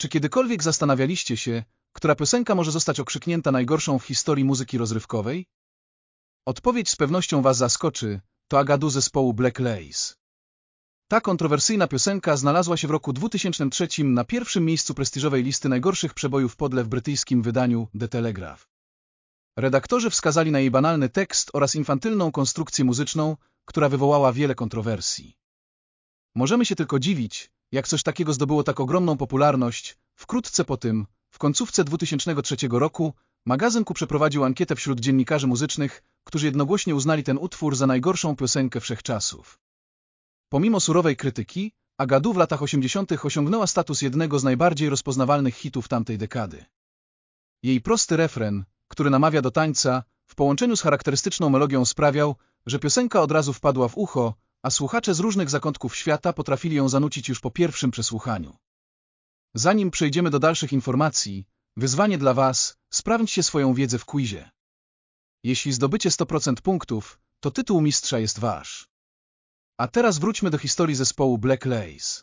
Czy kiedykolwiek zastanawialiście się, która piosenka może zostać okrzyknięta najgorszą w historii muzyki rozrywkowej? Odpowiedź z pewnością Was zaskoczy, to Agadu zespołu Black Lace. Ta kontrowersyjna piosenka znalazła się w roku 2003 na pierwszym miejscu prestiżowej listy najgorszych przebojów podle w brytyjskim wydaniu The Telegraph. Redaktorzy wskazali na jej banalny tekst oraz infantylną konstrukcję muzyczną, która wywołała wiele kontrowersji. Możemy się tylko dziwić, jak coś takiego zdobyło tak ogromną popularność. Wkrótce po tym, w końcówce 2003 roku, magazynku przeprowadził ankietę wśród dziennikarzy muzycznych, którzy jednogłośnie uznali ten utwór za najgorszą piosenkę wszechczasów. Pomimo surowej krytyki, Agadu w latach 80. osiągnęła status jednego z najbardziej rozpoznawalnych hitów tamtej dekady. Jej prosty refren, który namawia do tańca, w połączeniu z charakterystyczną melodią sprawiał, że piosenka od razu wpadła w ucho, a słuchacze z różnych zakątków świata potrafili ją zanucić już po pierwszym przesłuchaniu. Zanim przejdziemy do dalszych informacji, wyzwanie dla Was, sprawdźcie swoją wiedzę w quizie. Jeśli zdobycie 100% punktów, to tytuł mistrza jest Wasz. A teraz wróćmy do historii zespołu Black Lace.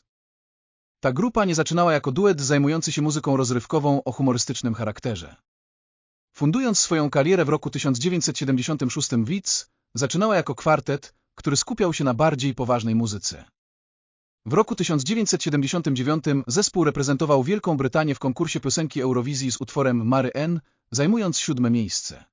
Ta grupa nie zaczynała jako duet zajmujący się muzyką rozrywkową o humorystycznym charakterze. Fundując swoją karierę w roku 1976 Wits, zaczynała jako kwartet, który skupiał się na bardziej poważnej muzyce. W roku 1979 zespół reprezentował Wielką Brytanię w konkursie piosenki Eurowizji z utworem Mary N, zajmując siódme miejsce.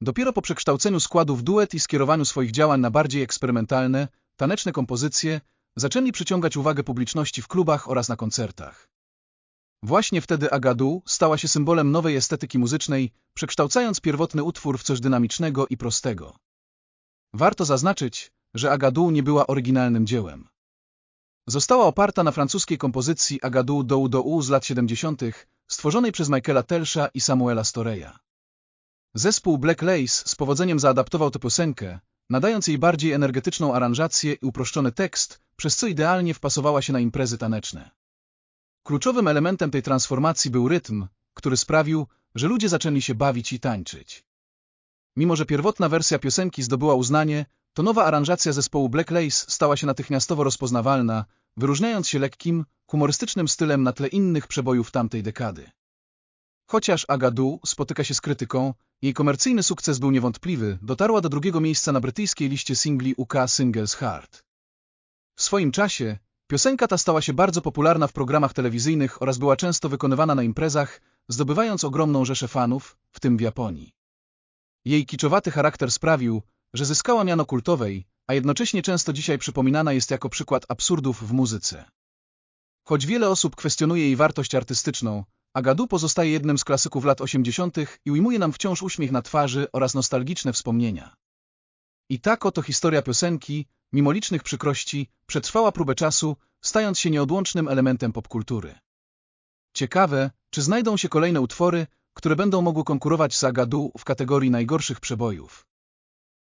Dopiero po przekształceniu składu w duet i skierowaniu swoich działań na bardziej eksperymentalne, taneczne kompozycje, zaczęli przyciągać uwagę publiczności w klubach oraz na koncertach. Właśnie wtedy Agadu stała się symbolem nowej estetyki muzycznej, przekształcając pierwotny utwór w coś dynamicznego i prostego. Warto zaznaczyć, że Agadu nie była oryginalnym dziełem. Została oparta na francuskiej kompozycji Agadu do do z lat 70., stworzonej przez Michaela Telsha i Samuela Storeya. Zespół Black Lace z powodzeniem zaadaptował tę piosenkę, nadając jej bardziej energetyczną aranżację i uproszczony tekst, przez co idealnie wpasowała się na imprezy taneczne. Kluczowym elementem tej transformacji był rytm, który sprawił, że ludzie zaczęli się bawić i tańczyć. Mimo, że pierwotna wersja piosenki zdobyła uznanie, to nowa aranżacja zespołu Black Lace stała się natychmiastowo rozpoznawalna, wyróżniając się lekkim, humorystycznym stylem na tle innych przebojów tamtej dekady. Chociaż Agadu spotyka się z krytyką, jej komercyjny sukces był niewątpliwy, dotarła do drugiego miejsca na brytyjskiej liście singli UK Singles Heart. W swoim czasie piosenka ta stała się bardzo popularna w programach telewizyjnych oraz była często wykonywana na imprezach, zdobywając ogromną rzeszę fanów, w tym w Japonii. Jej kiczowaty charakter sprawił, że zyskała miano kultowej, a jednocześnie często dzisiaj przypominana jest jako przykład absurdów w muzyce. Choć wiele osób kwestionuje jej wartość artystyczną, Agadu pozostaje jednym z klasyków lat 80. i ujmuje nam wciąż uśmiech na twarzy oraz nostalgiczne wspomnienia. I tak oto historia piosenki, mimo licznych przykrości, przetrwała próbę czasu, stając się nieodłącznym elementem popkultury. Ciekawe, czy znajdą się kolejne utwory, które będą mogły konkurować z Agadu w kategorii najgorszych przebojów.